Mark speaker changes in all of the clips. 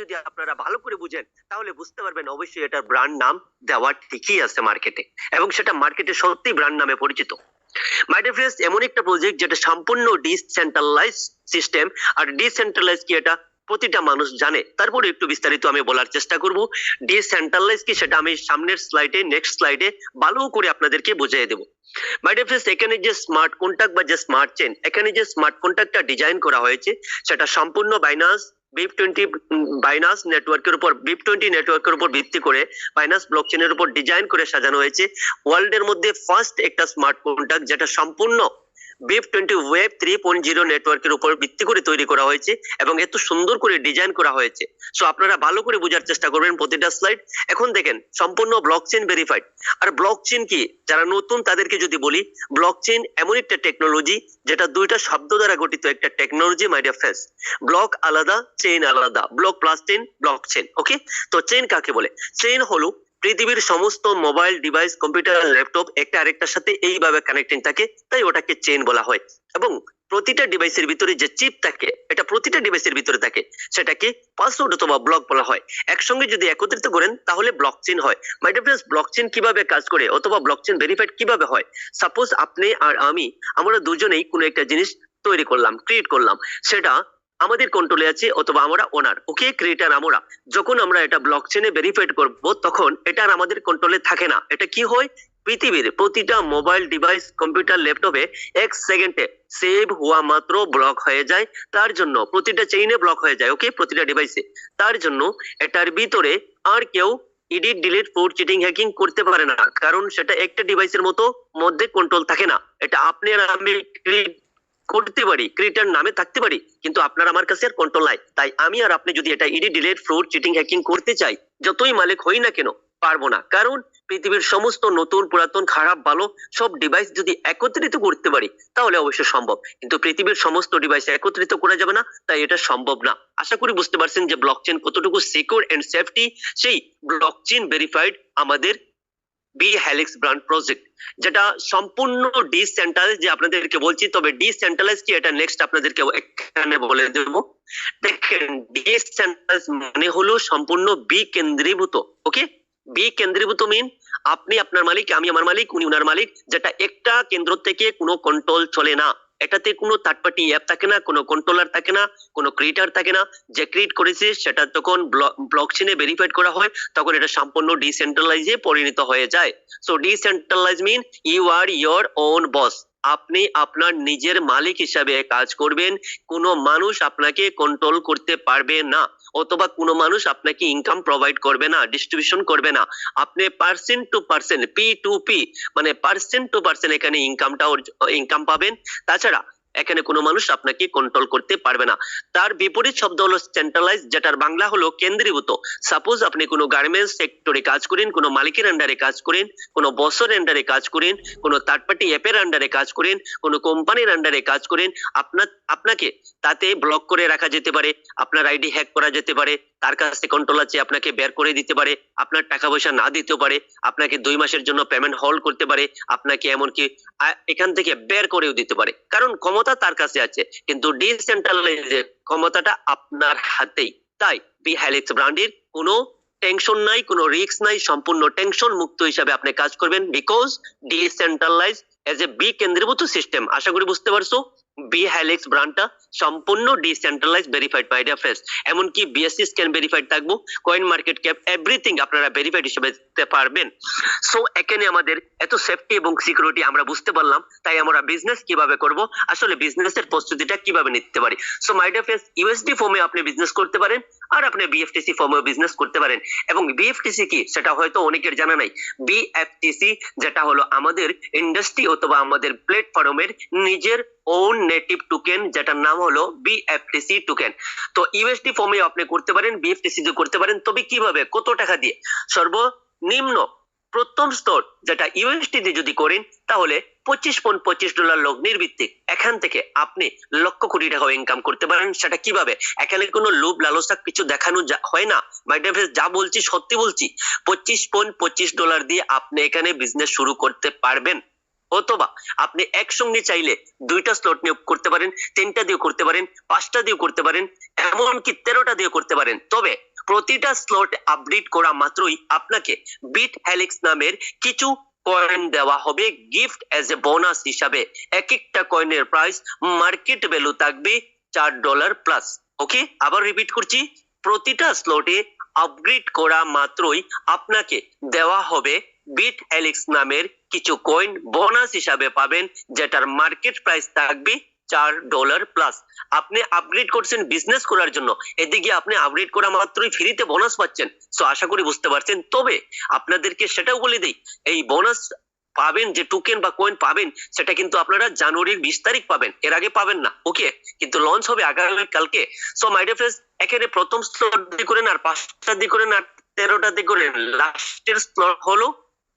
Speaker 1: যদি আপনারা ভালো করে বুঝেন, তাহলে বুঝতে পারবেন অবশ্যই এটার ব্র্যান্ড নাম দেওয়া ঠিকই আছে মার্কেটে এবং সেটা মার্কেটে সত্যি ব্র্যান্ড নামে পরিচিত। এমন একটা প্রজেক্ট যেটা সম্পূর্ণ ডিসেন্ট্রালাইজ সিস্টেম আর ডিসেন্ট্রালাইজ কি এটা? প্রতিটা মানুষ জানে। তারপরে একটু বিস্তারিত আমি বলার চেষ্টা করব। ডিসেন্ট্রালাইজ কি সেটা আমি সামনের স্লাইডে নেক্সট স্লাইডে ভালো করে আপনাদেরকে বুঝিয়ে দেবো। মাই ডিয়ার ফ্রেন্ডস এখানে যে স্মার্ট কন্ট্যাক্ট বা যে স্মার্ট চেন এখানে যে স্মার্ট কন্ট্যাক্টটা ডিজাইন করা হয়েছে, সেটা সম্পূর্ণ বাইনাস বিপ টোয়েন্টি বাইনাস নেটওয়ার্কের উপর বিপ টোয়েন্টি নেটওয়ার্কের উপর ভিত্তি করে বাইনাস ব্লক চেনের উপর ডিজাইন করে সাজানো হয়েছে। ওয়ার্ল্ডের মধ্যে ফার্স্ট একটা স্মার্ট কন্ট্রাক্ট যেটা সম্পূর্ণ BEP twenty web three point zero নেটওয়ার্কের উপর ভিত্তি করে তৈরি করা হয়েছে এবং এত সুন্দর করে ডিজাইন করা হয়েছে। সো আপনারা ভালো করে বোঝার চেষ্টা করবেন প্রতিটা স্লাইড এখন দেখেন, সম্পূর্ণ ব্লক চেন ভেরিফাইড আর ব্লক চেন কি? যারা নতুন তাদেরকে যদি বলি ব্লক চেন এমন একটা টেকনোলজি যেটা দুইটা শব্দ দ্বারা গঠিত একটা টেকনোলজি মাইডিয়া ফেস ব্লক আলাদা চেইন আলাদা। Block plus chain blockchain okay তো চেইন কাকে বলে? চেইন হলো পৃথিবীর সমস্ত মোবাইল ডিভাইস কম্পিউটার ল্যাপটপ একটা আরেকটার সাথে এইভাবে কানেক্টিং থাকে, তাই ওটাকে চেইন বলা হয়। এবং প্রতিটা ডিভাইসের ভিতরে যে চিপ থাকে, এটা প্রতিটা ডিভাইসের ভিতরে থাকে, সেটাকে পাসওয়ার্ড অথবা ব্লক বলা হয়। একসঙ্গে যদি একত্রিত করেন, তাহলে ব্লক চেইন হয়। মাই ডিফারেন্স ব্লক চেইন কীভাবে কাজ করে, অথবা ব্লক চেইন ভেরিফাইড কীভাবে হয়? সাপোজ আপনি আর আমি, আমরা দুজনেই কোনো একটা জিনিস তৈরি করলাম ক্রিয়েট করলাম। সেটা আমাদের কন্ট্রোলে আছে অথবা আমরা ওনার ওকে ক্রিয়েটার আমরা। যখন আমরা এটা ব্লক চেনে ভেরিফাইড করব, তখন এটা আর আমাদের কন্ট্রোলে থাকে না। এটা কি হয়? পৃথিবীর প্রতিটা মোবাইল ডিভাইস কম্পিউটার ল্যাপটপে এক সেকেন্ডে সেভ হওয়া মাত্র ব্লক হয়ে যায়। তার জন্য প্রতিটা চেইনে ব্লক হয়ে যায় ওকে প্রতিটা ডিভাইসে তার জন্য এটার ভিতরে আর কেউ এডিট ডিলিট ফোর চিটিং হ্যাকিং করতে পারে না। কারণ সেটা একটা ডিভাইসের মতো মধ্যে কন্ট্রোল থাকে না। এটা আপনি আর আমি করতে পারি ক্রিয়েটার নামে থাকতে পারি, কিন্তু আপনার আমার কাছে আর কন্ট্রোল নাই। তাই আমি আর আপনি যদি এটা edit delete fraud cheating hacking করতে চাই, যতই মালিক হই না কেন, পারব না। কারণ পৃথিবীর সমস্ত নতুন, পুরাতন, খারাপ, ভালো সব ডিভাইস যদি একত্রিত করতে পারি, তাহলে অবশ্যই সম্ভব। কিন্তু পৃথিবীর সমস্ত ডিভাইস একত্রিত করা যাবে না, তাই এটা সম্ভব না। আশা করি বুঝতে পারছেন যে ব্লকচেন কতটুকু সিকিউর এন্ড সেফটি সেই ব্লকচেন ভেরিফাইড আমাদের বি হ্যালিক্স ব্রান্ড প্রজেক্ট, যেটা সম্পূর্ণ ডিসেন্ট্রালাইজ যে আপনাদেরকে বলছি, তবে ডিসেন্ট্রালাইজ কি এটা নেক্সট আপনাদেরকে এখানে বলে দেব। দেখেন ডিসেন্ট্রালাইজ মানে হলো সম্পূর্ণ বি কেন্দ্রীভূত ওকে বি কেন্দ্রীভূত মিন আপনি আপনার মালিক, আমি আমার মালিক, উনি উনার মালিক, যেটা একটা কেন্দ্র থেকে কোনো কন্ট্রোল চলে না। এটাতে কোনো থার্ড পার্টি অ্যাপ থাকে না, কোনো কন্ট্রোলার থাকে না, কোনো ক্রিয়েটার থাকে না। যে ক্রিয়েট করেছে, সেটা যখন ব্লক চেনে ভেরিফাইড করা হয়, তখন এটা সম্পূর্ণ ডিসেন্ট্রালাইজে পরিণত হয়ে যায়। So decentralise mean you are your own boss আপনি আপনার নিজের মালিক হিসাবে কাজ করবেন। কোনো মানুষ আপনাকে কন্ট্রোল করতে পারবে না। অথবা কোনো মানুষ আপনাকে ইনকাম প্রোভাইড করবে না ডিস্ট্রিবিউশন করবে না। আপনি percent to percent P to P মানে পার্সেন্ট টু পার্সেন্ট এখানে ইনকামটা ইনকাম পাবেন। তাছাড়া এখানে কোনো মানুষ আপনাকে কন্ট্রোল করতে পারবে না। তার বিপরীত শব্দ হলো সেন্ট্রালাইজ যেটার বাংলা হলো কেন্দ্রীভূত। সাপোজ আপনি কোনো গার্মেন্টস সেক্টরে কাজ করেন, কোনো মালিকের আন্ডারে কাজ করেন, কোনো বসের আন্ডারে কাজ করেন, কোনো থার্ড পার্টি অ্যাপের আন্ডারে কাজ করেন, কোনো কোম্পানির আন্ডারে কাজ করেন আপনার আপনাকে তাতে ব্লক করে রাখা যেতে পারে, আপনার আইডি হ্যাক করা যেতে পারে, তার কাছ থেকে কন্ট্রোল আছে, আপনাকে বের করে দিতে পারে, আপনার টাকা পয়সা না দিতে পারে, আপনাকে দুই মাসের জন্য পেমেন্ট হোল্ড করতে পারে, আপনাকে এমনকি এখান থেকে বের করেও দিতে পারে। কারণ ক্ষমতা তার কাছে আছে। কিন্তু ডিসেন্ট্রালাইজের ক্ষমতাটা আপনার হাতেই। তাই বি হ্যালিক্স ব্র্যান্ডের কোনো টেনশন নাই, কোনো রিস্ক নাই, সম্পূর্ণ টেনশন মুক্ত হিসাবে আপনি কাজ করবেন বিকজ ডিসেন্ট্রালাইজ এজ এ বি কেন্দ্রীভূত সিস্টেম আশা করি বুঝতে পারছ? বি হ্যালিক্স ব্র্যান্ডটা সম্পূর্ণ ডিসেন্ট্রালাইজ ভেরিফাইড বাই ফেস এমনকি বিএসসি স্ক্যান ভেরিফাইড থাকব কয়েন মার্কেট ক্যাপ এভরিথিং আপনারা ভেরিফাইড হিসেবে দিতে পারবেন। সো এখানে আমাদের এত সেফটি এবং সিকিউরিটি আমরা বুঝতে পারলাম, তাই আমরা বিজনেস কীভাবে করব, আসলে বিজনেসের প্রস্তুতিটা কীভাবে নিতে পারি। সো মাইডাফেস ইউএসডি ফর্মে আপনি বিজনেস করতে পারেন, আর আপনি বিএফটিসি ফর্মেও বিজনেস করতে পারেন। এবং বিএফটিসি কি, সেটা হয়তো অনেকের জানা নাই। বিএফটিসি যেটা হলো আমাদের ইন্ডাস্ট্রি অথবা আমাদের প্ল্যাটফর্মের নিজের ওন নেটিভ টোকেন যেটার নাম হলো বিএফটিসি টোকেন তো ইউএসডি ফর্মে আপনি করতে পারেন বিএফটিসি করতে পারেন, তবে কীভাবে? কত টাকা দিয়ে? সর্বনিম্ন প্রথম স্তর যেটা ইউএসডি দিয়ে যদি করেন, তাহলে পঁচিশ পয়েন্ট পঁচিশ ডলার লগ্নির ভিত্তিক এখান থেকে আপনি লক্ষ কোটি টাকা ইনকাম করতে পারেন। সেটা কীভাবে? এখানে কোনো লোভ, লালসা কিছু দেখানো হয় না। মাই যা বলছি সত্যি বলছি। পঁচিশ পয়েন্ট পঁচিশ ডলার দিয়ে আপনি এখানে বিজনেস শুরু করতে পারবেন। অথবা আপনি একসঙ্গে চাইলে দুইটা স্লট নিয়োগ করতে পারেন, তিনটা দিয়ে করতে পারেন, পাঁচটা দিয়ে করতে পারেন, এমনকি তেরোটা দিয়ে করতে পারেন। তবে প্রতিটা স্লট আপডেট করা মাত্রই আপনাকে বিট হ্যালিক্স নামের কিছু কয়েন দেওয়া হবে গিফট এজ এ বোনাস হিসাবে। এক একটা কয়েনের প্রাইস মার্কেট ভ্যালু থাকবে চার ডলার প্লাস ওকে আবার রিপিট করছি। প্রতিটা স্লটে আপগ্রেড করা মাত্রই আপনাকে দেওয়া হবে বিট অ্যালেক্স নামের কিছু কয়েন বোনাস হিসাবে পাবেন, যেটার মার্কেট প্রাইস থাকবে চার ডলার প্লাস আপনি আপগ্রেড করছেন বিজনেস করার জন্য এদিকে আপনি আপগ্রেড করা মাত্রই ফ্রিতে বোনাস পাচ্ছেন। সো আশা করি বুঝতে পারছেন। তবে, আপনাদেরকে সেটাও বলে দিই, এই বোনাস পাবেন, যে টোকেন বা কয়েন পাবেন, সেটা কিন্তু আপনারা জানুয়ারির বিশ তারিখ পাবেন। এর আগে পাবেন না ওকে কিন্তু লঞ্চ হবে আগামী কালকে। সো মাই ডিয়ার এখানে প্রথম স্লট দিয়ে করেন আর পাঁচটা দিয়ে করেন আর তেরোটা দিয়ে করেন। লাস্টের স্লট হলো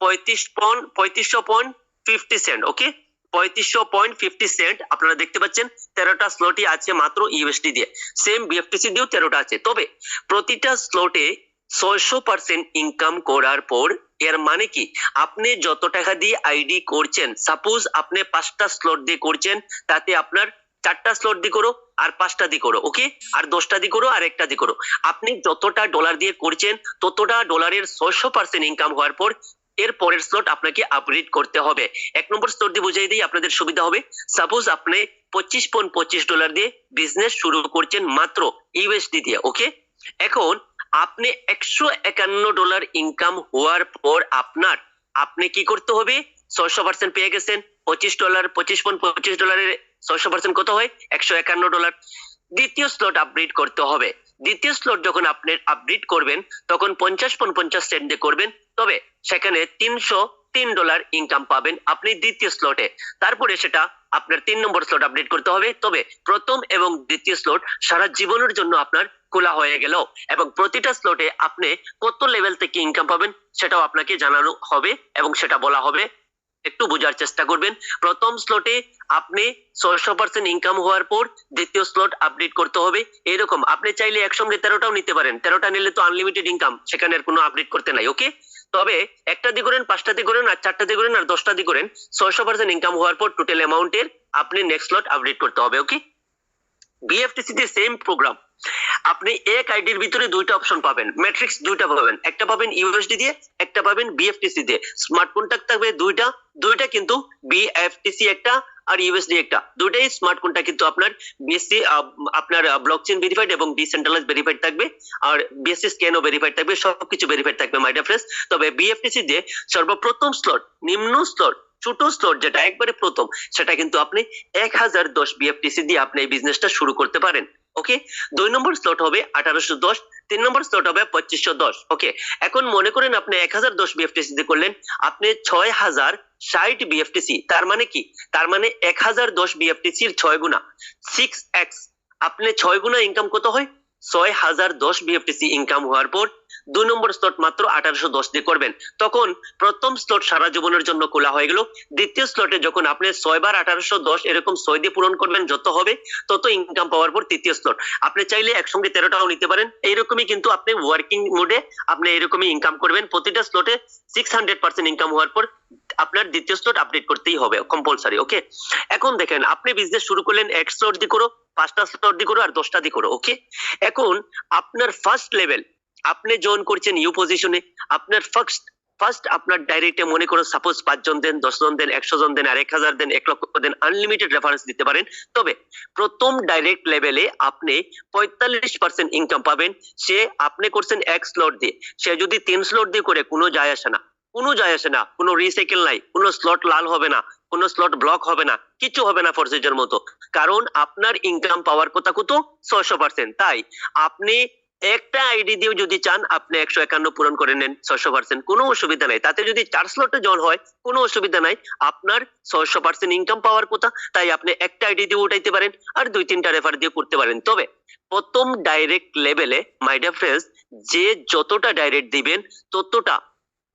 Speaker 1: পঁয়ত্রিশ পয়েন্ট পঁয়ত্রিশশো পয়েন্ট ফিফটি সেন্ট ওকে পঁয়ত্রিশশো পয়েন্ট ফিফটি সেন্ট আপনারা দেখতে পাচ্ছেন, তেরোটা স্লটই আছে মাত্র ইউএসডি দিয়ে। সেম বিএফটিসি দিয়েও তেরোটা আছে। তবে প্রতিটা স্লটে ছয়শো পার্সেন্ট ইনকাম করার পর, এর মানে কি? আপনি যত টাকা দিয়ে আইডি করছেন সাপোজ আপনি পাঁচটা স্লট দিয়ে করছেন, তাতে আপনার চারটা স্লট দিয়ে করো, আর পাঁচটা দিয়ে করো ওকে আর দশটা দিয়ে করো, আর একটা দিয়ে করো। আপনি যতটা ডলার দিয়ে করছেন, ততটা ডলারের ছয়শো পার্সেন্ট ইনকাম হওয়ার পর এর পরের স্লট আপনাকে আপগ্রেড করতে হবে। এক নম্বর স্লট দিয়ে বুঝাই দিই, আপনাদের সুবিধা হবে। সাপোজ আপনি পঁচিশ পয়েন্ট পঁচিশ ডলার দিয়ে বিজনেস শুরু করছেন মাত্র ইউএসডি দিয়ে ওকে এখন আপনি একশো একান্ন ডলার ইনকাম হওয়ার পর আপনার, আপনি কি করতে হবে? ছয়শো পার্সেন্ট পেয়ে গেছেন। পঁচিশ ডলার পঁচিশ পয়েন্ট পঁচিশ ডলারের ছয়শো পার্সেন্ট কত হয়? একশো একান্ন ডলার দ্বিতীয় স্লট আপডেট করতে হবে। দ্বিতীয় স্লট যখন আপনি আপডেট করবেন, তখন পঞ্চাশ পয়েন্ট পঞ্চাশ সেন্ট দিয়ে করবেন। তবে সেখানে তিনশো তিন ডলার ইনকাম পাবেন আপনি দ্বিতীয় স্লটে তারপরে সেটা আপনার তিন নম্বর স্লট আপডেট করতে হবে। তবে প্রথম এবং দ্বিতীয় স্লট সারা জীবনের জন্য আপনার খোলা হয়ে গেল। এবং প্রতিটা স্লটে আপনি কত লেভেল থেকে ইনকাম পাবেন সেটাও আপনাকে জানানো হবে এবং সেটা বলা হবে। একটু বোঝার চেষ্টা করবেন। প্রথম স্লটে আপনি ছয়শো পার্সেন্ট ইনকাম হওয়ার পর দ্বিতীয় স্লট আপডেট করতে হবে। এরকম আপনি চাইলে একসঙ্গে তেরোটাও নিতে পারেন। তেরোটা নিলে তো আনলিমিটেড ইনকাম সেখানে আর কোনো আপডেট করতে নাই ওকে তবে একটা দিয়ে করেন, পাঁচটা দিয়ে করেন, আর চারটা দিয়ে করেন, আর দশটা দিয়ে করেন, ছয়শো পার্সেন্ট ইনকাম হওয়ার পর টোটাল অ্যামাউন্টের আপনি নেক্সট স্লট আপডেট করতে হবে ওকে বিএফটিসি তে সেম প্রোগ্রাম আপনি এক আইডির ভিতরে দুইটা অপশন পাবেন ম্যাট্রিক্স দুইটা পাবেন, একটা পাবেন ইউএসডি দিয়ে, একটা পাবেন বিএফটিসি দিয়ে। স্মার্ট কন্ট্যাক্ট থাকবে দুইটা দুইটা কিন্তু বিএফটিসি একটা আর ইউএসডি একটা। দুইটাই স্মার্ট কন্ট্যাক্ট কিন্তু আপনার বিএসসি আপনার ব্লকচেন ভেরিফাইড এবং ডিসেন্ট্রালাইজ ভেরিফাইড থাকবে। আর বিএসসি স্ক্যানও ভেরিফাইড থাকবে, সবকিছু ভেরিফাইড থাকবে মাই ডিয়ার তবে বিএফটিসি দিয়ে সর্বপ্রথম স্লট নিম্ন স্লট ছোট স্লট যেটা একবারে প্রথম, সেটা কিন্তু আপনি এক হাজার দশ বিএফটিসি দিয়ে আপনি এই বিজনেসটা শুরু করতে পারেন। ওকে দুই নম্বর স্লট হবে আঠারোশো দশ, তিন নম্বর স্লট হবে পঁচিশশো দশ। ওকে এখন মনে করেন আপনি এক হাজার দশ বিএফটিসি দিয়ে করলেন, আপনি ছয় হাজার ষাট বিএফটিসি তার মানে কি? তার মানে এক হাজার দশ বিএফটিসির ছয় গুণা। সিক্স এক্স আপনি ছয় গুণা ইনকাম কত হয়? ছয় হাজার দশ বিএফটিসি ইনকাম হওয়ার পর দুই নম্বর স্লট মাত্র আঠারোশো দশ দিয়ে করবেন। তখন প্রথম স্লট সারা জীবনের জন্য খোলা হয়ে গেল। দ্বিতীয় স্লটে যখন আপনি ছয় বার আঠারোশো দশ এরকম ছয় দিয়ে পূরণ করবেন, যত হবে তত ইনকাম পাওয়ার পর তৃতীয় স্লট আপনি চাইলে একসঙ্গে তেরোটাও নিতে পারেন। এইরকমই কিন্তু আপনি ওয়ার্কিং মোডে আপনি এরকমই ইনকাম করবেন। প্রতিটা স্লটে সিক্স হান্ড্রেড পার্সেন্ট ইনকাম হওয়ার পর আপনার দ্বিতীয় স্লট আপডেট করতেই হবে কম্পালসারি ওকে এখন দেখেন, আপনি বিজনেস শুরু করলেন এক স্লট দিয়ে করো, পাঁচটা স্লট দিয়ে করো আর দশটা দিয়ে করো ওকে এখন আপনার ফার্স্ট লেভেল আপনি জয়েন করছেন ইউ পজিশনে আপনার ফার্স্ট ফার্স্ট আপনার ডাইরেক্টে মনে করো সাপোজ পাঁচজন দেন, দশ জন দেন, একশো জন দেন, আর এক হাজার দেন, এক লক্ষ দেন আনলিমিটেড রেফারেন্স দিতে পারেন। তবে প্রথম ডাইরেক্ট লেভেলে আপনি পঁয়তাল্লিশ পার্সেন্ট ইনকাম পাবেন। সে আপনি করছেন এক স্লট দিয়ে। সে যদি তিন স্লট দিয়ে করে, কোনো যায় আসে না। কোনো যায় আসে না। কোনো রিসাইকেল নাই। কোনো স্লট লাল হবে না। কোনো স্লট ব্লক হবে না। কিছু হবে না ফরসেজের মতো। কারণ আপনার ইনকাম পাওয়ার কথা কত? ছয়শো পার্সেন্ট তাই আপনি একটা আইডি দিয়েও যদি চান, আপনি একশো একান্ন পূরণ করে নেন ছয়শো পার্সেন্ট কোনো অসুবিধা নাই। তাতে যদি চার স্লটে জন হয়, কোনো অসুবিধা নাই। আপনার ছয়শো পার্সেন্ট ইনকাম পাওয়ার কথা, তাই আপনি একটা আইডি দিয়ে উঠাইতে পারেন আর দুই তিনটা রেফার দিয়ে করতে পারেন। তবে প্রথম ডাইরেক্ট লেভেলে মাই ফ্রেন্ডস যে যতটা ডাইরেক্ট দিবেন, ততটা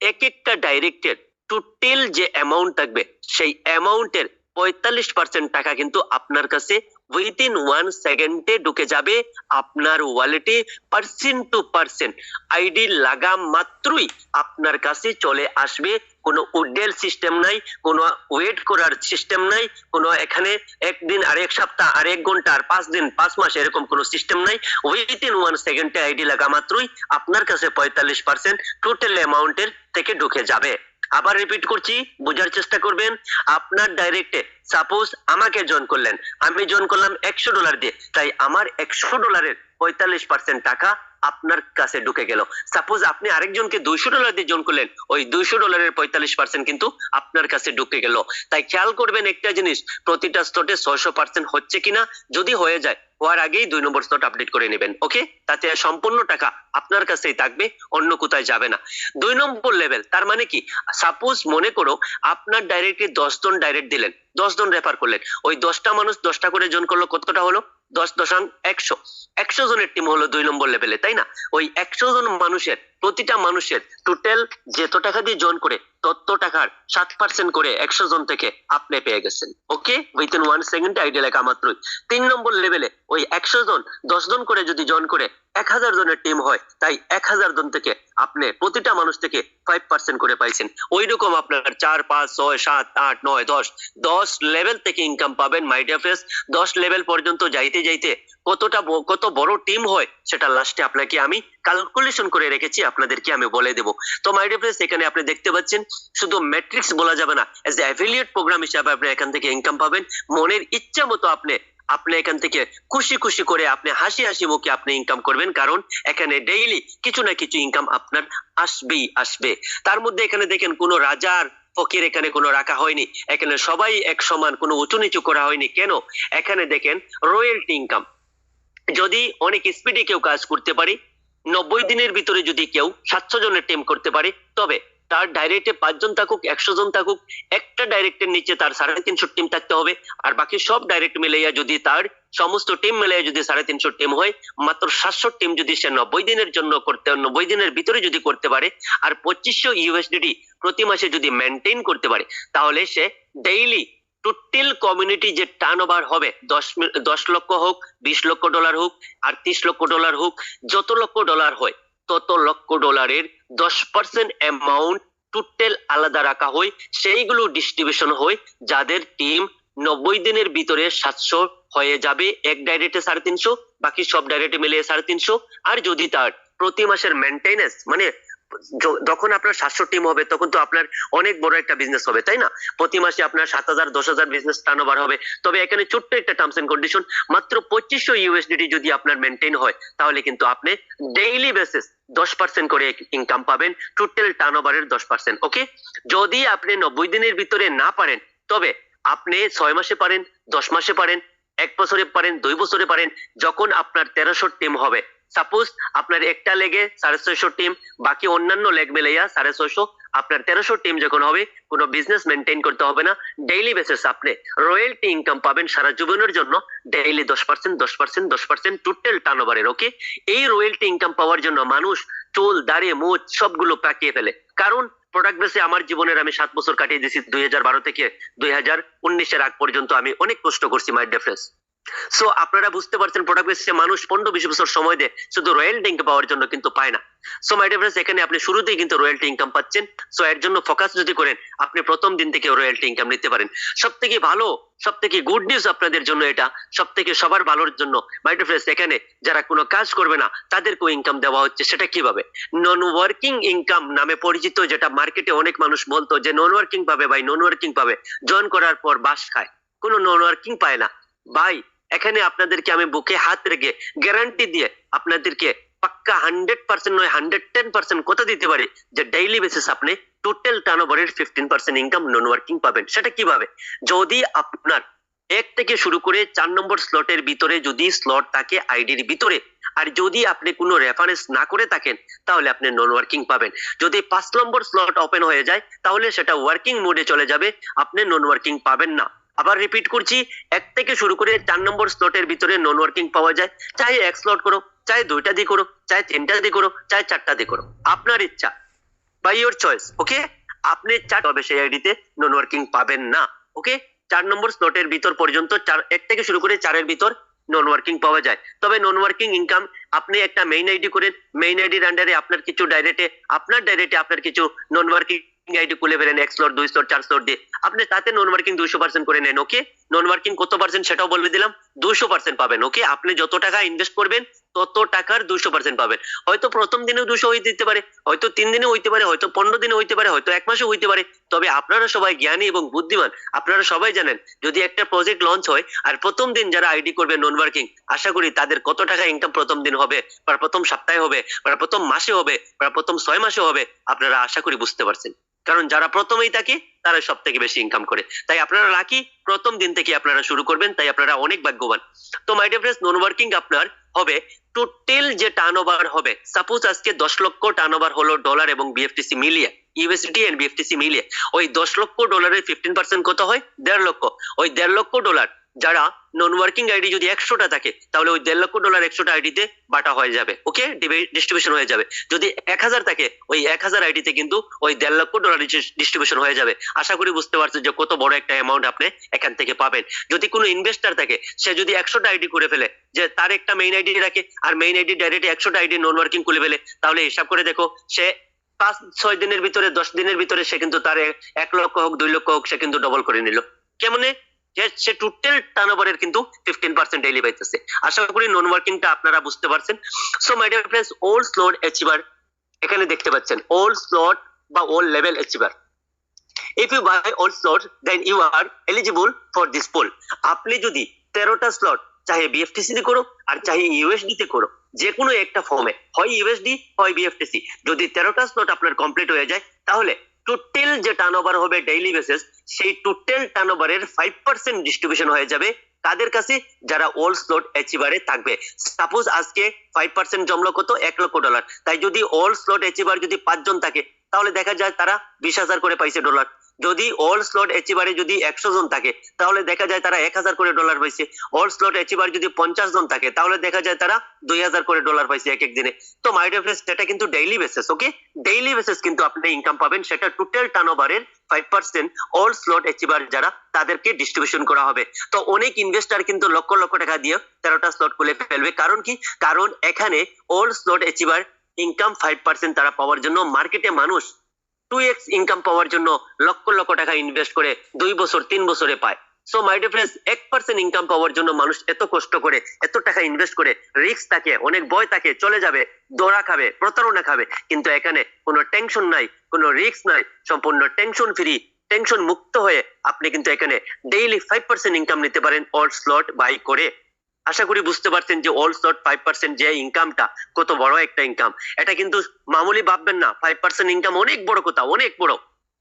Speaker 1: এক একটা ডাইরেক্টের টোটাল যে অ্যামাউন্ট থাকবে, সেই অ্যামাউন্টের পঁয়তাল্লিশ পার্সেন্ট টাকা কিন্তু আপনার কাছে উইদিন ওয়ান সেকেন্ডে ঢুকে যাবে আপনার ওয়ালেটে পার্সেন্ট টু পার্সেন্ট আইডি লাগা মাত্রই আপনার কাছে চলে আসবে। কোনো উডেল সিস্টেম নাই, কোনো ওয়েট করার সিস্টেম নাই, কোনো এখানে একদিন আর এক সপ্তাহ, আর এক ঘণ্টা, আর পাঁচ দিন, পাঁচ মাস এরকম কোনো সিস্টেম নাই। উইথিন ওয়ান সেকেন্ডে আইডি লাগা মাত্রই আপনার কাছে পঁয়তাল্লিশ পার্সেন্ট টোটাল অ্যামাউন্টের থেকে ঢুকে যাবে। আবার রিপিট করছি, বোঝার চেষ্টা করবেন। আপনার ডাইরেক্টে সাপোজ আমাকে জয়েন করলেন, আমি জয়েন করলাম একশো ডলার দিয়ে, তাই আমার একশো ডলারের পঁয়তাল্লিশ পার্সেন্ট টাকা আপনার কাছে ঢুকে গেল। সাপোজ আপনি আরেকজনকে দুইশো ডলার দিয়ে জয়েন করলেন, ওই দুইশো ডলারের পঁয়তাল্লিশ পার্সেন্ট কিন্তু আপনার কাছে ঢুকে গেল। তাই খেয়াল করবেন একটা জিনিস, প্রতিটা স্লটে ছয়শো পার্সেন্ট হচ্ছে কিনা, যদি হয়ে যায় হওয়ার আগেই দুই নম্বর স্লট আপডেট করে নেবেন ওকে তাতে সম্পূর্ণ টাকা আপনার কাছেই থাকবে, অন্য কোথায় যাবে না। দুই নম্বর লেভেল তার মানে কি? সাপোজ মনে করো আপনার ডাইরেক্টলি দশ জন ডাইরেক্ট দিলেন, দশ জন রেফার করলেন। ওই দশটা মানুষ দশটা করে জন করল, কতটা হলো? দশ দশাং একশো। একশো জনের টিম হলো দুই নম্বর লেভেলে তাই না? ওই একশো জন মানুষের, প্রতিটা মানুষের টোটাল যেত টাকা দিয়ে জন করে, তত টাকার সাত পার্সেন্ট করে একশো জন থেকে আপনি পেয়ে গেছেন। Okay within one second idea লেখা মাত্রই। তিন নম্বর লেভেলে ওই একশো জন দশ জন করে যদি জন করে এক হাজার জনের টিম হয়, তাই এক হাজার জন থেকে আপনি প্রতিটা মানুষ থেকে ফাইভ পার্সেন্ট করে পাইছেন। ওই রকম আপনার চার, পাঁচ, ছয়, সাত, আট, নয়, দশ দশ লেভেল থেকে ইনকাম পাবেন মাইডিয়া ফেস দশ লেভেল পর্যন্ত যাইতে যাইতে কতটা কত বড় টিম হয় সেটা লাস্টে আপনাকে আমি ক্যালকুলেশন করে রেখেছি, আপনাদেরকে আমি বলে দেব। তো মাইডিয়া ফ্রেন্ডস এখানে আপনি দেখতে পাচ্ছেন, শুধু ম্যাট্রিক্স বলা যাবে না এজ অ্যাফিলিয়েট প্রোগ্রাম হিসাবে আপনি এখান থেকে ইনকাম পাবেন। মনের ইচ্ছা মতো আপনি আপনি এখান থেকে খুশি খুশি করে আপনি হাসি হাসি মুখে আপনি ইনকাম করবেন। কারণ এখানে ডেইলি কিছু না কিছু ইনকাম আপনার আসবেই আসবে। তার মধ্যে এখানে দেখেন কোনো রাজার ফকির এখানে কোনো রাখা হয়নি। এখানে সবাই এক সমান, কোনো উঁচু নিচু করা হয়নি। কেন? এখানে দেখেন রয়্যালটি ইনকাম যদি অনেক স্পিডে কেউ কাজ করতে পারে, নব্বই দিনের ভিতরে যদি কেউ সাতশো জনের টিম করতে পারে, তবে তার ডাইরেক্টে পাঁচজন থাকুক, একশো জন থাকুক, একটা ডাইরেক্টের নিচে তার সাড়ে তিনশো টিম থাকতে হবে। আর বাকি সব ডাইরেক্ট মিলাইয়া যদি তার সমস্ত টিম মিলাইয়া যদি সাড়ে তিনশো টিম হয়, মাত্র সাতশো টিম যদি সে নব্বই দিনের জন্য করতে, নব্বই দিনের ভিতরে যদি করতে পারে, আর পঁচিশশো ইউএসডিটি প্রতি মাসে যদি মেনটেন করতে পারে, তাহলে সে ডেইলি টোটাল কমিউনিটি যে টার্ন ওভার হবে, দশ দশ লক্ষ হোক, বিশ লক্ষ ডলার হোক, আর ত্রিশ লক্ষ ডলার হোক, যত লক্ষ ডলার হয়, তত লক্ষ ডলারের দশ পার্সেন্ট অ্যামাউন্ট টোটাল আলাদা রাখা হয়, সেইগুলো ডিস্ট্রিবিউশন হয়, যাদের টিম নব্বই দিনের ভিতরে সাতশো হয়ে যাবে, এক ডাইরেক্টে সাড়ে তিনশো, বাকি সব ডাইরেক্টে মিলিয়ে সাড়ে তিনশো। আর যদি তার প্রতি মাসের মেনটেনেন্স মানে যখন আপনার সাতশো টিম হবে, তখন তো আপনার অনেক বড় একটা বিজনেস হবে, তাই না? প্রতি মাসে আপনার সাত হাজার দশ হাজার বিজনেস টার্ন হবে। তবে এখানে ছোট্ট একটা টার্মস এন্ড কন্ডিশন মাত্র পঁচিশশো ইউএসডিটি যদি আপনার মেনটেন হয়, তাহলে কিন্তু আপনি ডেইলি বেসিস দশ পার্সেন্ট করে ইনকাম পাবেন টোটাল টার্ন ওভারের দশ পার্সেন্ট ওকে যদি আপনি নব্বই দিনের ভিতরে না পারেন, তবে আপনি ছয় মাসে পারেন, দশ মাসে পারেন, এক বছরে পারেন, দুই বছরে পারেন, যখন আপনার তেরোশো টিম হবে সাপোজ আপনার একটা লেগে সাড়ে ছয়শো টিম বাকি অন্যান্য লেগ মিলাইয়া সাড়ে ছয়শো, আপনার তেরোশো টিম যখন হবে, কোনো বিজনেস মেনটেন করতে হবে না। ডেইলি বেসিস আপনি রয়্যালটি ইনকাম পাবেন সারা জীবনের জন্য। ডেইলি দশ পার্সেন্ট দশ পার্সেন্ট দশ পার্সেন্ট টোটাল টার্ন ওভারের ওকে এই রয়্যালটি ইনকাম পাওয়ার জন্য মানুষ চুল দাঁড়িয়ে মুখ সবগুলো পাকিয়ে ফেলে। কারণ প্রোডাক্ট বেসে আমার জীবনের আমি সাত বছর কাটিয়ে দিয়েছি দুই হাজার বারো থেকে দুই হাজার উনিশের আগ পর্যন্ত আমি অনেক কষ্ট করছি মাই ডিফারেন্স সো আপনারা বুঝতে পারছেন প্রোডাক্ট বেসে মানুষ পনেরো বিশ বছর সময় দেয়, শুধু রয়্যালটি ইনকাম পাওয়ার জন্য কিন্তু পায় না। সো মাই ডিফারেন্স এখানে আপনি শুরুতেই কিন্তু রয়্যালটি ইনকাম পাচ্ছেন। সো এর জন্য ফোকাস যদি করেন, আপনি প্রথম দিন থেকে রয়্যালটি ইনকাম নিতে পারেন। সব থেকে ভালো সব থেকে গুড নিউজ আপনাদের জন্য এটা সব থেকে সবার ভালোর জন্য মাই ডিফারেন্স এখানে যারা কোনো কাজ করবে না, তাদেরকেও ইনকাম দেওয়া হচ্ছে, সেটা কীভাবে? নন ওয়ার্কিং ইনকাম নামে পরিচিত যেটা মার্কেটে অনেক মানুষ বলতো যে নন ওয়ার্কিং পাবে ভাই নন ওয়ার্কিং পাবে। জয়েন করার পর বাস খায়। কোনো নন ওয়ার্কিং পায় না। ভাই এখানে আপনাদেরকে আমি বুকে হাত রেখে গ্যারান্টি দিয়ে আপনাদেরকে পাক্কা হান্ড্রেড পার্সেন্ট নয় হান্ড্রেড টেন পার্সেন্ট কথা দিতে পারি যে ডেইলি বেসিস আপনি টোটাল টার্ন ওভারের fifteen percent income non working পাবেন। সেটা কীভাবে? যদি আপনার এক থেকে শুরু করে চার নম্বর স্লটের ভিতরে যদি স্লট থাকে আইডির ভিতরে, আর যদি আপনি কোনো রেফারেন্স না করে থাকেন, তাহলে আপনি নন ওয়ার্কিং পাবেন। যদি পাঁচ নম্বর স্লট ওপেন হয়ে যায়, তাহলে সেটা ওয়ার্কিং মোডে চলে যাবে, আপনি নন ওয়ার্কিং পাবেন না। আবার রিপিট করছি, এক থেকে শুরু করে চার নম্বর স্লটের ভিতরে নন ওয়ার্কিং পাওয়া যায়। চাই এক স্লট করো, চাই দুইটা দিয়ে করো, চাই তিনটা দিয়ে করো, চাই চারটা দিয়ে করো। আপনার ইচ্ছা বাই ইয়োর চয়েস ওকে আপনি চার তবে সেই আইডিতে নন ওয়ার্কিং পাবেন না ওকে চার নম্বর স্লটের ভিতর পর্যন্ত চার, এক থেকে শুরু করে চারের ভিতর নন ওয়ার্কিং পাওয়া যায়। তবে নন ওয়ার্কিং ইনকাম আপনি একটা মেইন আইডি করেন মেইন আইডির আন্ডারে আপনার কিছু ডাইরেক্টে আপনার ডাইরেক্টে আপনার কিছু নন ওয়ার্কিং আইডি খুলে ফেলেন এক স্লট দুই স্লট চার স্লট দিয়ে। আপনি তাতে নন মার্কিং দুইশো পার্সেন্ট করে নেন ওকে নন ওয়ার্কিং কত পার্সেন্ট সেটাও বলে দিলাম দুশো পার্সেন্ট পাবেন ওকে আপনি যত টাকা ইনভেস্ট করবেন, তত টাকার দুশো পার্সেন্ট পাবেন। হয়তো প্রথম দিনেও দুশো হইতে দিতে পারে, হয়তো তিন দিনে হইতে পারে, হয়তো পনেরো দিনে হইতে পারে, হয়তো এক মাসে হইতে পারে। তবে আপনারা সবাই জ্ঞানী এবং বুদ্ধিমান, আপনারা সবাই জানেন, যদি একটা প্রজেক্ট লঞ্চ হয়, আর প্রথম দিন যারা আইডি করবে নন ওয়ার্কিং আশা করি তাদের কত টাকা ইনকাম প্রথম দিন হবে, বা প্রথম সপ্তাহে হবে, বা প্রথম মাসে হবে, বা প্রথম ছয় মাসে হবে, আপনারা আশা করি বুঝতে পারছেন। কারণ যারা প্রথমেই থাকে তারা সব থেকে বেশি ইনকাম করে। তাই আপনারা লাকি প্রথম দিন থেকে আপনারা শুরু করবেন, তাই আপনারা অনেক ভাগ্যবান। তো মাই ডিফারেন্স নন ওয়ার্কিং আপনার হবে টোটাল যে টার্ন হবে সাপোজ আজকে দশ লক্ষ টার্ন হলো ডলার এবং বিএফটিসি মিলিয়ে ইউএসডি এন্ড বিএফটিসি মিলিয়ে, ওই দশ লক্ষ ডলারের ফিফটিন পার্সেন্ট কত হয়? দেড় লক্ষ। ওই দেড় লক্ষ ডলার যারা নন ওয়ার্কিং আইডি যদি একশোটা থাকে, তাহলে ওই দেড় লক্ষ ডলার একশোটা আইডিতে বাটা হয়ে যাবে ওকে ডিস্ট্রিবিউশন হয়ে যাবে। যদি এক হাজার থাকে, ওই এক হাজার আইডিতে কিন্তু ওই দেড় লক্ষ ডলার ডিস্ট্রিবিউশন হয়ে যাবে। আশা করি বুঝতে পারছেন যে কত বড় একটা অ্যামাউন্ট আপনি এখান থেকে পাবেন। যদি কোনো ইনভেস্টার থাকে, সে যদি একশোটা আইডি করে ফেলে, যে তার একটা মেইন আইডি রাখে, আর মেইন আইডি ডাইরেক্ট একশোটা আইডি নন ওয়ার্কিং খুলে ফেলে, তাহলে হিসাব করে দেখো, সে পাঁচ, ছয় দিনের ভিতরে, দশ দিনের ভিতরে সে কিন্তু তার এক লক্ষ হোক, দুই লক্ষ হোক, সে কিন্তু ডবল করে নিল। কেমনে? সে টোটাল টার্নওভারের কিন্তু ফিফটিন পার্সেন্ট ডেইলি পাইতেছে। আশা করি নন ওয়ার্কিংটা আপনারা বুঝতে পারছেন। So my dear friends old slot achiever এখানে দেখতে পাচ্ছেন ওল্ড স্লট বা old level achiever if you buy old slot then you are eligible for this pool আপনি যদি তেরোটা স্লট চাহে বিএফটিসি করো, আর চাহে ইউএসডি তে করো যে কোনো একটা ফর্মে হয় ইউএসডি হয় বিএফটিসি যদি তেরোটা স্লট আপনার কমপ্লিট হয়ে যায়, তাহলে টোটাল যে টার্নওভার হবে ডেইলি বেসিস সেই টোটাল টার্নওভারের ফাইভ পার্সেন্ট ডিস্ট্রিবিউশন হয়ে যাবে কাদের কাছে যারা ওল্ড স্লট অ্যাচিভারে থাকবে। সাপোজ আজকে ফাইভ পার্সেন্ট জমলো কত? এক লক্ষ ডলার তাই যদি ওল্ড স্লট অ্যাচিভার যদি পাঁচজন থাকে, তাহলে দেখা যায় তারা বিশ হাজার করে পাইছে ডলার যদি অল স্লট অ্যাচিভারে যদি একশো জন থাকে, তাহলে দেখা যায় তারা এক হাজার করে ডলার পাইছে। অল স্লট অ্যাচিভার যদি পঞ্চাশ জন থাকে, তাহলে দেখা যায় তারা দুই হাজার করে ডলার পাইছে এক এক দিনে। তো মাই ডিফারেন্স সেটা কিন্তু daily basis okay daily basis কিন্তু আপনি ইনকাম পাবেন, সেটা টোটাল টার্ন ওভারের five percent all slot achiever যারা, তাদেরকে ডিস্ট্রিবিউশন করা হবে। তো অনেক ইনভেস্টার কিন্তু লক্ষ লক্ষ টাকা দিয়ে তেরোটা স্লট খুলে ফেলবে। কারণ কি? কারণ এখানে all slot achiever income five percent তারা পাওয়ার জন্য মার্কেটে মানুষ টু এক্স ইনকাম পাওয়ার জন্য লক্ষ লক্ষ টাকা ইনভেস্ট করে দুই বছর, তিন বছরে পায়। সো মাই ডিফারেন্স এক পার্সেন্ট ইনকাম পাওয়ার জন্য মানুষ এত কষ্ট করে, এত টাকা ইনভেস্ট করে রিস্ক থাকে, অনেক ভয় থাকে, চলে যাবে, দৌড়া খাবে, প্রতারণা খাবে। কিন্তু এখানে কোনো টেনশন নাই, কোনো রিস্ক নাই, সম্পূর্ণ টেনশন ফ্রি টেনশন মুক্ত হয়ে আপনি কিন্তু এখানে ডেইলি ফাইভ পার্সেন্ট ইনকাম নিতে পারেন অল স্লট বাই করে। আশা করি বুঝতে পারছেন যে অল শর্ট ফাইভ পার্সেন্ট যে ইনকামটা কত বড় একটা ইনকাম এটা কিন্তু মামুলি ভাববেন না ফাইভ পার্সেন্ট ইনকাম অনেক বড় কথা, অনেক বড়।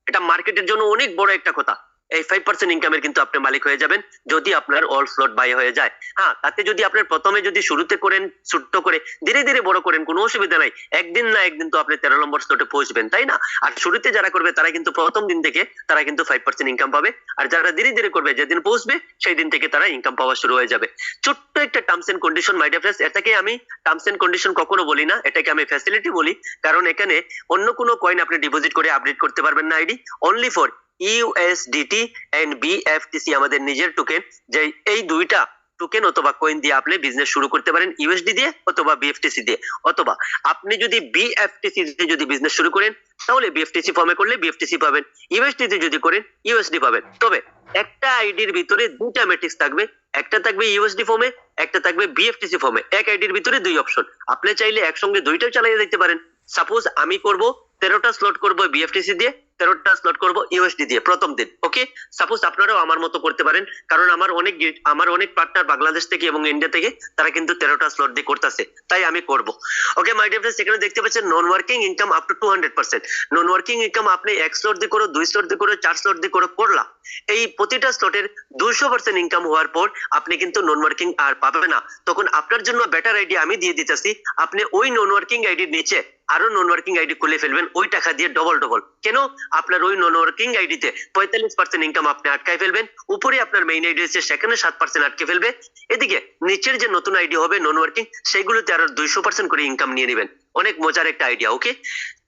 Speaker 1: এটা মার্কেটের জন্য অনেক বড় একটা কথা। এই ফাইভ পার্সেন্ট ইনকামের কিন্তু আপনি মালিক হয়ে যাবেন যদি আপনার অল স্লট বাই হয়ে যায়। হ্যাঁ তাতে যদি আপনার প্রথমে যদি শুরুতে করেন, ছোট্ট করে, ধীরে ধীরে বড় করেন, কোনো অসুবিধা নাই। একদিন না একদিন তো আপনি তেরো নম্বর স্লটে পৌঁছবেন, তাই না? আর শুরুতে যারা করবে, তারা কিন্তু প্রথম দিন থেকে তারা কিন্তু ফাইভ পার্সেন্ট ইনকাম পাবে। আর যারা ধীরে ধীরে করবে, যেদিন পৌঁছবে, সেই দিন থেকে তারা ইনকাম পাওয়া শুরু হয়ে যাবে। ছোট্ট একটা terms and condition my difference এটাকে আমি টার্মস এন্ড কন্ডিশন কখনো বলি না, এটাকে আমি ফ্যাসিলিটি বলি। কারণ এখানে অন্য কোনো কয়েন আপনি ডিপোজিট করে আপডেট করতে পারবেন না ID only for USDT and BFTC আমাদের নিজের টোকেন যে এই দুইটা টোকেন অথবা কয়েন দিয়ে আপনি বিজনেস শুরু করতে পারেন ইউএসডি দিয়ে অথবা বিএফটিসি দিয়ে। অথবা আপনি যদি বিএফটিসি দিয়ে যদি বিজনেস শুরু করেন, তাহলে বিএফটিসি ফর্মে করলে বিএফটিসি পাবেন ইউএসডি দিয়ে যদি করেন ইউএসডি পাবেন। তবে একটা আইডির ভিতরে দুইটা ম্যাট্রিক্স থাকবে, একটা থাকবে ইউএসডি ফর্মে একটা থাকবে বিএফটিসি ফর্মে এক আইডির ভিতরে দুই অপশন আপনি চাইলে একসঙ্গে দুইটাও চালিয়ে দিতে পারেন। সাপোজ আমি করব তেরোটা স্লট করব বিএফটিসি দিয়ে, তেরোটা স্লট করব ইউএসডি দিয়ে, প্রথম দিন ওকে সাপোজ আপনারাও আমার মতো করতে পারেন, কারণ আমার অনেক আমার অনেক পার্টনার বাংলাদেশ থেকে এবং ইন্ডিয়া থেকে, তারা কিন্তু তেরোটা স্লট দিয়ে করতেছে, তাই আমি করব। ওকে মাই ডিয়ার ফ্রেন্ডস এখানে দেখতে পাচ্ছেন non working income up to two hundred percent non working income আপনি এক স্লট দিয়ে করো, দুই স্লট দিয়ে করো, চার স্লট দিয়ে করো, করলাম। এই প্রতিটা স্লটের দুইশো পার্সেন্ট ইনকাম হওয়ার পর, আপনি কিন্তু নন ওয়ার্কিং আর পাবে না। তখন আপনার জন্য বেটার আইডি আমি দিয়ে দিতেছি, আপনি ওই নন ওয়ার্কিং আইডির নিচে আরও নন ওয়ার্কিং আইডি খুলে ফেলবেন ওই টাকা দিয়ে ডবল ডবল কেন? আপনার ওই নন ওয়ার্কিং আইডিতে পঁয়তাল্লিশ পার্সেন্ট ইনকাম আপনি আটকায় ফেলবেন উপরে আপনার মেইন আইডি আছে সেখানে সাত পার্সেন্ট আটকে ফেলবে। এদিকে নিচের যে নতুন আইডি হবে নন ওয়ার্কিং সেগুলোতে আরও দুইশো পার্সেন্ট করে ইনকাম নিয়ে নেবেন। অনেক মজার একটা আইডিয়া ওকে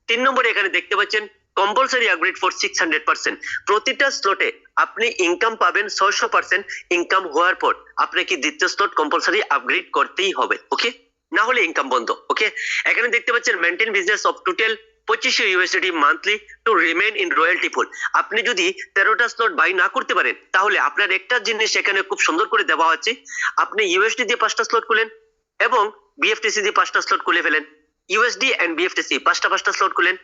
Speaker 1: তিন নম্বরে এখানে দেখতে পাচ্ছেন compulsory upgrade for six hundred percent প্রতিটা স্লটে আপনি ইনকাম পাবেন ছয়শো পার্সেন্ট ইনকাম হওয়ার পর। আপনাকে দ্বিতীয় স্লট কম্পালসারি আপগ্রেড করতেই হবে ওকে না হলে ইনকাম বন্ধ ওকে এখানে দেখতে পাচ্ছেন মেনটেন বিজনেস অফ টোটাল পঁচিশশো USD monthly to remain in royalty pool আপনি যদি তেরোটা স্লট বাই না করতে পারেন, তাহলে আপনার একটা জিনিস এখানে খুব সুন্দর করে দেওয়া আছে। আপনি ইউএসডি দিয়ে পাঁচটা স্লট খুলেন এবং বিএফটিসি দিয়ে পাঁচটা স্লট খুলে ফেলেন। ইউএসডি এন্ড বিএফটিসি পাঁচটা পাঁচটা স্লট খুলেন।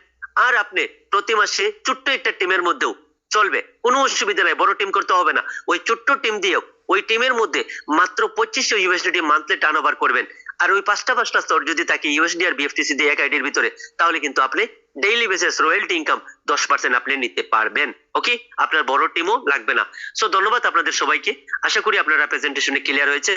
Speaker 1: আর আপনি প্রতি মাসে ছোট্ট একটা টিমের মধ্যেও চলবে। কোনো অসুবিধা নাই, বড় টিম করতে হবে না। ওই ছোট্ট টিম দিয়েও ওই টিমের মধ্যে মাত্র পঁচিশশো ইউএসডি মান্থলি টার্ন করবেন। আর ওই পাঁচটা পাঁচটা স্তর যদি থাকে ইউএসডি আর বিএফটিসি দিয়ে এক আইডির ভিতরে, তাহলে কিন্তু আপনি ডেইলি বেসিস রয়্যালটি ইনকাম দশ পার্সেন্ট আপনি নিতে পারবেন। ওকে আপনার বড় টিমও লাগবে না। সো ধন্যবাদ আপনাদের সবাইকে। আশা করি আপনারা প্রেজেন্টেশনে ক্লিয়ার হয়েছেন।